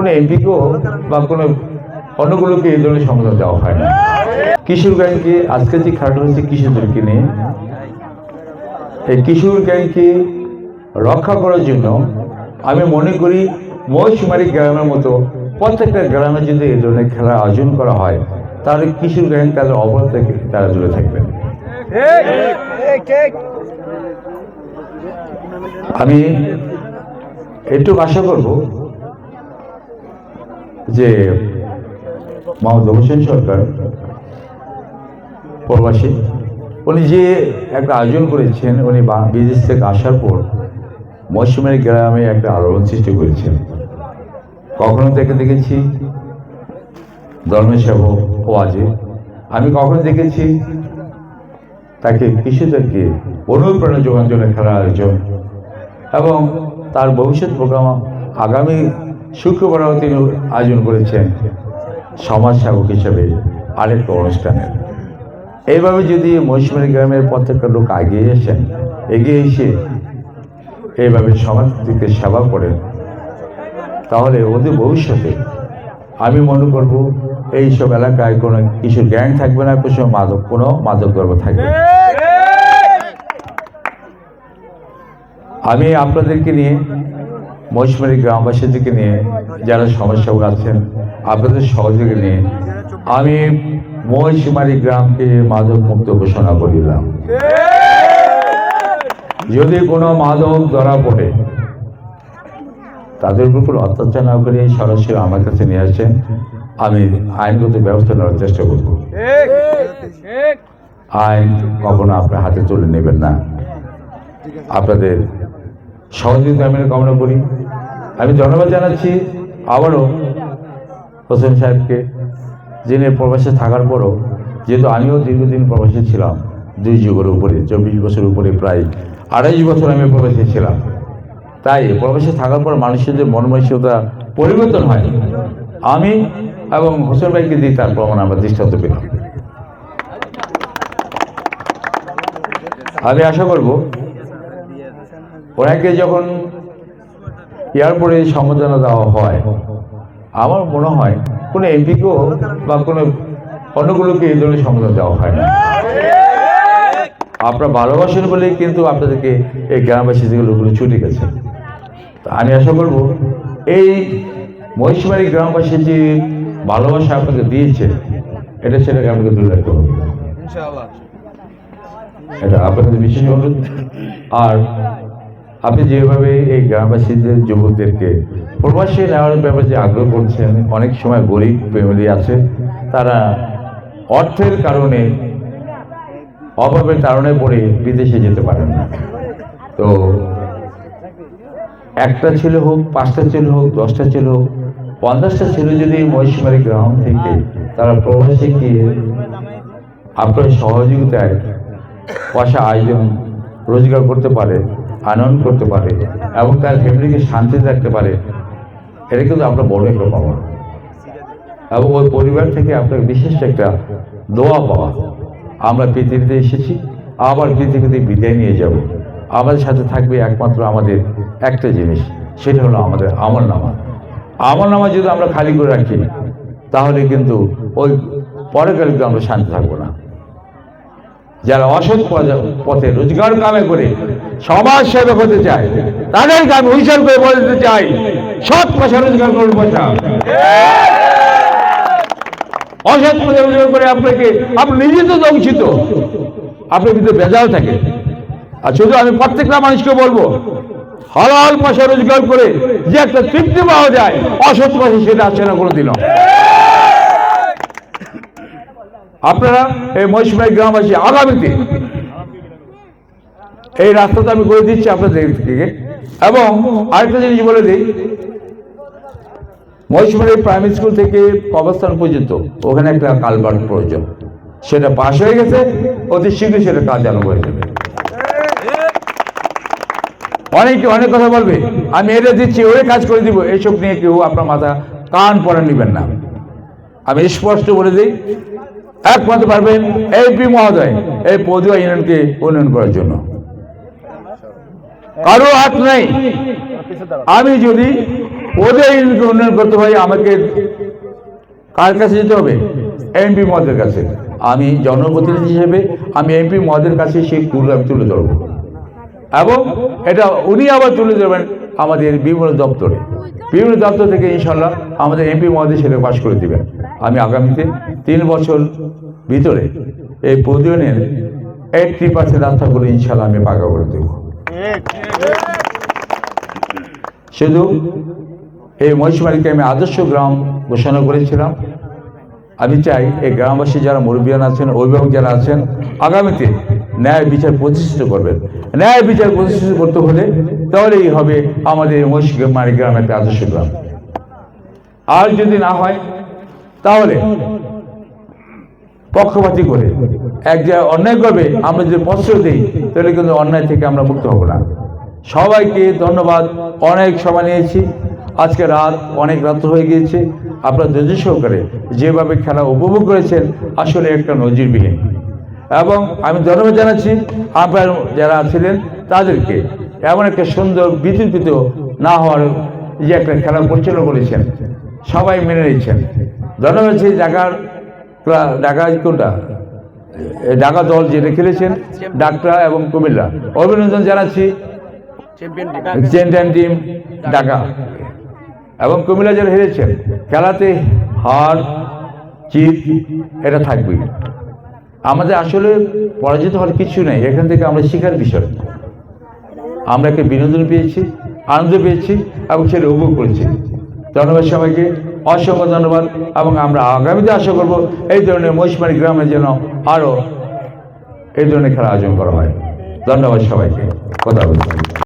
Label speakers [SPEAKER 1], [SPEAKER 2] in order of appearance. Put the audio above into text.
[SPEAKER 1] কোনো এমপিকেও বা কোনো অন্যগুলোকে এই ধরনের সমাধান দেওয়া হয় না। কিশোর গ্যাংকে আজকে যে খেলাটা হচ্ছে কিশোরদেরকে নিয়ে এই কিশোর গ্যাংকে রক্ষা করার জন্য আমি মনে করি মৌসুমারি গ্রামের মতো প্রত্যেকটা গ্রামে যদি এই ধরনের খেলার আয়োজন করা হয়, তাহলে কিশোর গ্যাং তাদের অপরাধ থেকে তারা দূরে থাকবেন। আমি একটু আশা করব যে মোহাম্মদ হোসেন সরকার, প্রবাসী, উনি যে একটা আয়োজন করেছেন, উনি বিদেশ থেকে আসার পর মৌসুমের গ্রামে একটা আলোড়ন সৃষ্টি করেছেন। কখনো থেকে দেখেছি ধর্মের সেবক ওয়াজে আমি কখনো দেখেছি তাকে কৃষিদেরকে অনুপ্রেরণা যোগান জন্য খেলার আয়োজন এবং তার ভবিষ্যৎ প্রোগ্রাম আগামী শুক্রবারও তিনি আয়োজন করেছেন সমাজ সেবক হিসেবে আরেকটা অনুষ্ঠানের এইভাবে যদি মহিষমারি গ্রামের প্রত্যেকটা লোক এগিয়ে এসেন এগিয়ে এসে এইভাবে সমাজকে সেবা করেন, তাহলে ওদের ভবিষ্যতে আমি মনে করব এইসব এলাকায় কোনো কিছু গ্যাং থাকবে না কিছু মাদক, কোনো মাদক দ্রব্য থাকবে। আমি আপনাদেরকে নিয়ে মহিষমারি গ্রামবাসীদেরকে নিয়ে যারা সমস্যা আছেন, আপনাদের সহযোগী নিয়ে আমি মহিষমারি গ্রামকে মাদক মুক্ত ঘোষণা করিলাম। যদি কোনো মাদক ধরা পড়ে, তাদের উপর অত্যাচার না করে সরাসরি আমার কাছে নিয়ে আসেন। আমি আইনগত ব্যবস্থা নেওয়ার চেষ্টা করব। আইন কখনো আপনার হাতে তুলে নেবেন না। আপনাদের সহযোগিতা আমি কামনা করি। আমি ধন্যবাদ জানাচ্ছি আবারও হোসেন সাহেবকে, যিনি প্রবাসে থাকার পরও, যেহেতু আমিও দীর্ঘদিন প্রবাসে ছিলাম, দুই যুগের উপরে, চব্বিশ বছর উপরে প্রায় আড়াইশ বছর আমি প্রবাসী ছিলাম। তাই প্রবাসে থাকার পর মানুষের যে মন পরিবর্তন হয়, আমি এবং হোসেন ভাইকে দিয়ে তার প্রমাণ আমরা দৃষ্টান্ত পেলাম। আমি আশা করব ওনাকে যখন এয়ারপোর্টে সম্বোধনা দেওয়া হয় আমার মনে হয় কোনো এমপিকেও বা কোনো অন্যগুলোকে এই ধরনের সম্বোধনা দেওয়া হয় না। আপনারা ভালোবাসেন বলেই কিন্তু আপনাদেরকে এই গ্রামবাসী থেকে লোকগুলো ছুটে গেছে। তো আমি আশা করব এই মহিষবাড়ি গ্রামবাসী যে ভালোবাসা আপনাকে দিয়েছে এটা সেটাকে আপনাকে দূরে রাখতে হবে। এটা আপনাদের বিশেষ অনুরোধ। আর আপনি যেভাবে এই গ্রামবাসীদের, যুবকদেরকে প্রবাসী নেওয়ার ব্যাপারে যে আগ্রহ করছেন, অনেক সময় গরিব ফ্যামিলি আছে, তারা অর্থের কারণে, অভাবের কারণে পড়ে বিদেশে যেতে পারেন না। তো একটা ছেলে হোক, পাঁচটা ছেলে হোক, দশটা ছেলে হোক, পঞ্চাশটা ছেলে যদি মহিষমারি গ্রাম থেকে তারা প্রবাসে গিয়ে আপনার সহযোগিতায় পয়সা আয়োজন রোজগার করতে পারে আনন্দ করতে পারে এবং তার ফ্যামিলিকে শান্তিতে রাখতে পারে, এটা কিন্তু আপনার বড় একটা পাওয়া এবং ওই পরিবার থেকে আপনার বিশেষ একটা দোয়া পাওয়া। আমরা পৃথিবীতে এসেছি, আবার পৃথিবীতে বিদায় নিয়ে যাব। আমাদের সাথে থাকবে একমাত্র আমাদের একটা জিনিস, সেটা হলো আমাদের আমল নামা। আমল নামা যদি আমরা খালি করে রাখি, তাহলে কিন্তু ওই পরে গেলে কিন্তু আমরা শান্তি থাকব না। যারা অসৎ পথে রোজগার কামে করে সমাজ সেবক হতে চায়। তাদেরকে আমি উইচার করে বলতে চাই। সৎ পয়সা রোজগার করুন পয়সা অসৎ পয়সা রোজগার করে আপনাকে, আপনি নিজে তো দংশিত। আপনার কিন্তু বেজাল থাকে। আর শুধু আমি প্রত্যেকটা মানুষকে বলব, হালাল পয়সা রোজগার করে যে একটা তৃপ্তি পাওয়া যায়, অসৎ পয়সা সেটা আসছে না কোনোদিনও। আপনারা এই মহিষমাই গ্রামবাসী, আগামীতে এই রাস্তাটা আমি করে দিচ্ছি আপনাদের থেকে। এবং আরেকটা জিনিস বলে দিই মহিষমারি প্রাইমারি স্কুল থেকে কবস্থান পর্যন্ত ওখানে একটা কালভার্ট প্রয়োজন। সেটা পাশ হয়ে গেছে, অতি শীঘ্রই সেটা কাজ আরম্ভ হয়ে যাবে। অনেকে অনেক কথা বলবে, আমি এটা দিচ্ছি ওই কাজ করে দিব এইসব নিয়ে কেউ আপনার মাথা কান পরে নেবেন না। আমি স্পষ্ট বলে দিই, একমাত্র পারবেন এপি মহোদয়, এই পদুয়া ইউনিয়নকে উন্নয়ন করার জন্য। কারও হাত নেই। আমি যদি ওদের উন্নয়ন করতে হয় আমাকে কার কাছে যেতে হবে? এমপি মদের কাছে। আমি জনপ্রতিনিধি হিসেবে আমি এমপি মদের কাছে সেই কুল আমি তুলে ধরবো। এবং এটা উনি আবার তুলে ধরবেন আমাদের বিভিন্ন দপ্তরে। বিভিন্ন দপ্তর থেকে ইনশাল্লাহ আমাদের এমপি মহোদয় সেটা পাশ করে দেবেন। আমি আগামীতে তিন বছর ভিতরে এই প্রয়োজনের এইটটি পার্সেন্ট রাস্তাগুলো ইনশাল্লাহ আমি পাকা করে দেবো। শুধু এই মহিষমারিকে আমি আদর্শ গ্রাম ঘোষণা করেছিলাম। আমি চাই এই গ্রামবাসী যারা মুরব্বিয়ান আছেন, অভিভাবক যারা আছেন, আগামীতে ন্যায় বিচার প্রতিষ্ঠিত করবেন। ন্যায় বিচার প্রতিষ্ঠিত করতে হলে তাহলেই হবে আমাদের মহিষমারি গ্রাম একটা আদর্শ গ্রাম। আর যদি না হয়, তাহলে পক্ষপাতি করে। এক জায়গায় অন্যায় করবে, আমরা যদি প্রশ্রয় দিই, তাহলে কিন্তু অন্যায় থেকে আমরা মুক্ত হব না। সবাইকে ধন্যবাদ, অনেক সময় নিয়েছি। আজকে রাত অনেক রাত্র হয়ে গিয়েছে। আপনারা ধৈর্য সহকারে যেভাবে খেলা উপভোগ করেছেন, আসলে একটা নজিরবিহীন। এবং আমি ধন্যবাদ জানাচ্ছি আপনার যারা ছিলেন, তাদেরকে এমন একটা সুন্দর বিতর্কিত না হওয়ার যে একটা খেলা পরিচালনা করেছেন সবাই মেনে নিচ্ছেন ধন্যবাদ, সেই ক্লা- ঢাকা কোনটা ঢাকা দল যেটা খেলেছেন ডাকরা এবং কুমিল্লা। অভিনন্দন জানাচ্ছি। Champion team Dhaka. এবং কুমিল্লা যারা হেরেছেন, খেলাতে হার, জিত, এটা থাকবেই। আমাদের আসলে পরাজিত হওয়ার কিছু নেই, এখান থেকে আমরা শেখার বিষয়। আমরা একটা বিনোদন পেয়েছি, আনন্দ পেয়েছি এবং সেটা উপভোগ করেছি। ধন্যবাদ সবাইকে। অসংখ্য ধন্যবাদ এবং আমরা আগামীতে আশা করব এই ধরনের মহিষমারি গ্রামে যেন আরও এই ধরনের খেলা আয়োজন করা হয়। ধন্যবাদ সবাইকে। কথা বলছি।